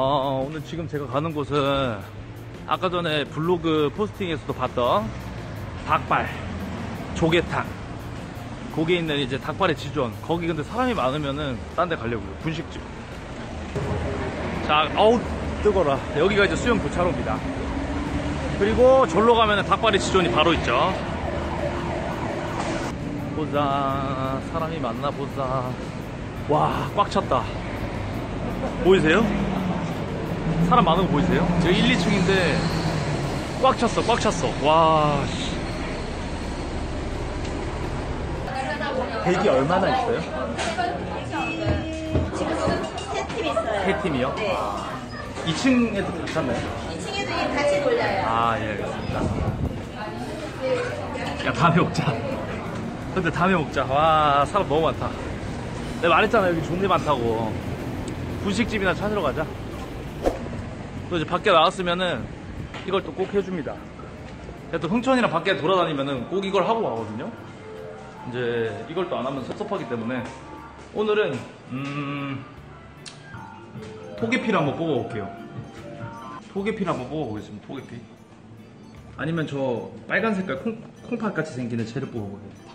어, 오늘 지금 제가 가는 곳은 아까 전에 블로그 포스팅에서도 봤던 닭발, 조개탕. 거기에 있는 이제 닭발의 지존. 거기 근데 사람이 많으면은 딴 데 가려고요. 분식집. 자, 어우, 뜨거라. 여기가 이제 수영 교차로입니다. 그리고 절로 가면은 닭발의 지존이 바로 있죠. 보자. 사람이 많나 보자. 와, 꽉 찼다. 보이세요? 사람 많은 거 보이세요? 제가 1, 2층인데 꽉 찼어, 꽉 찼어. 와, 씨. 대기 얼마나 있어요? 지금 세팀 있어요. 세 팀이요? 네. 2층에도 괜찮나요? 2층에도 같이 돌려요. 아, 예, 알겠습니다. 야, 다음에 먹자. 근데 다음에 먹자. 와, 사람 너무 많다. 내가 말했잖아, 여기 존나 많다고. 분식집이나 찾으러 가자. 또 이제 밖에 나왔으면은 이걸 또 꼭 해줍니다. 또 흥천이랑 밖에 돌아다니면은 꼭 이걸 하고 가거든요. 이제 이걸 또 안 하면 섭섭하기 때문에 오늘은, 음, 토기피를 한번 뽑아볼게요. 토게피를 한번 뽑아보겠습니다. 토게피. 아니면 저 빨간 색깔 콩, 콩팥 같이 생기는 채를 뽑아보겠습니다.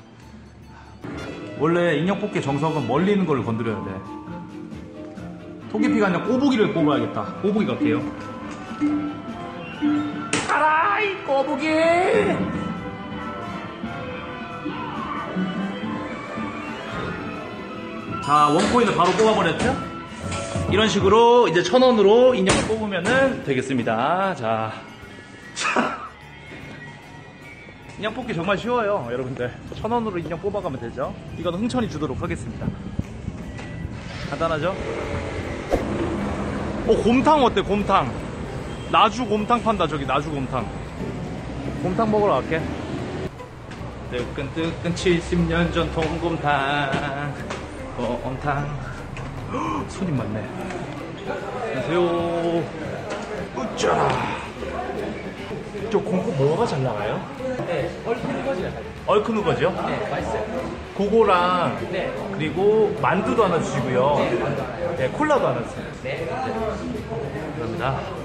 원래 인형 뽑기 정석은 멀리 있는 걸 건드려야 돼. 토게피가 아니라 꼬부기를 뽑아야겠다. 꼬부기 갈게요. 가라 이 꼬부기! 자 원코인을 바로 뽑아버렸죠? 이런 식으로 이제 천 원으로 인형을 뽑으면 되겠습니다. 자, 자. 인형 뽑기 정말 쉬워요, 여러분들. 천 원으로 인형 뽑아가면 되죠. 이건 흥천이 주도록 하겠습니다. 간단하죠? 오, 곰탕 어때, 곰탕? 나주 곰탕 판다, 저기, 나주 곰탕. 곰탕 먹으러 갈게. 뜨끈뜨끈 70년 전 통 곰탕. 곰탕. 손님 많네. 안녕하세요. 으짜. 저 공구 뭐가 잘 나가요? 네, 얼큰 우거지가 얼큰 우거지요? 네, 맛있어요. 그거랑 네. 그리고 만두도 하나 주시고요. 네, 콜라도 하나 주세요. 네. 감사합니다.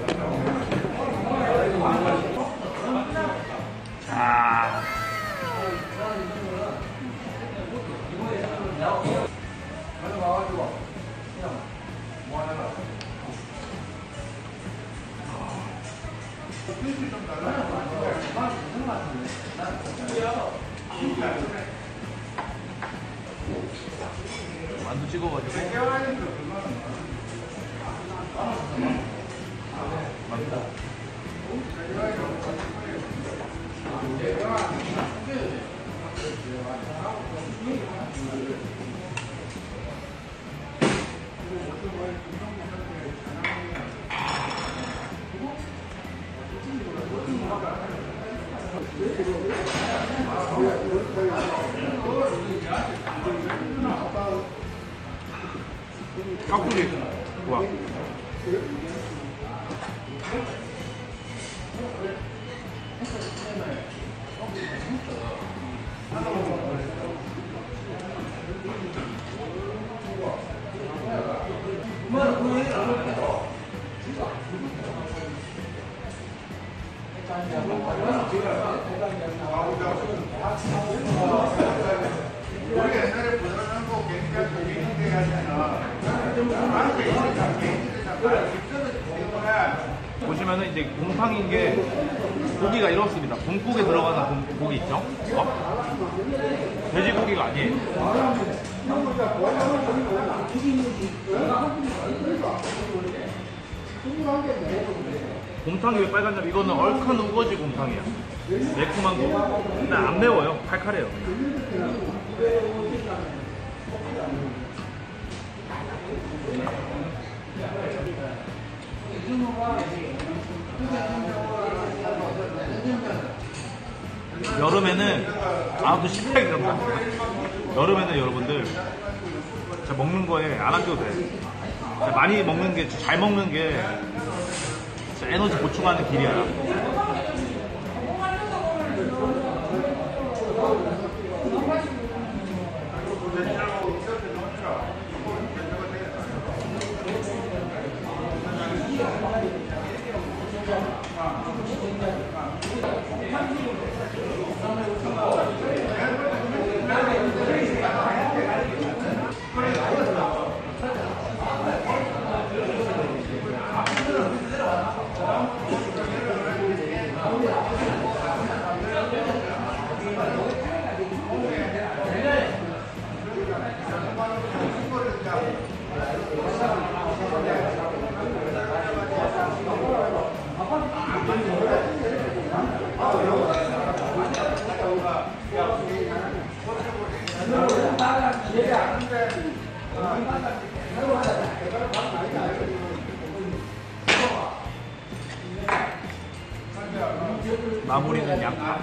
만두 찍어가지고. 만두 깍두기. 와 보시면은 이제 곰탕인 게 고기가 이렇습니다. 곰국에 들어가는 곰, 고기 있죠? 어? 돼지고기가 아니에요. 곰탕이 왜 빨간냐? 이거는 얼큰 우거지 곰탕이야. 매콤한 거. 근데 안 매워요. 칼칼해요. 여름에는 아또 식탁이 그런다. 여름에는 여러분들 진짜 먹는 거에 안 아껴도 돼. 진짜 많이 먹는 게 잘 먹는 게 진짜 에너지 보충하는 길이야. 마무리는 양파.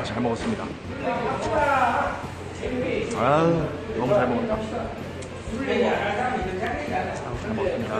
아, 잘 먹었습니다. 아, 너무 잘 먹었다. 아, 잘 먹었습니다.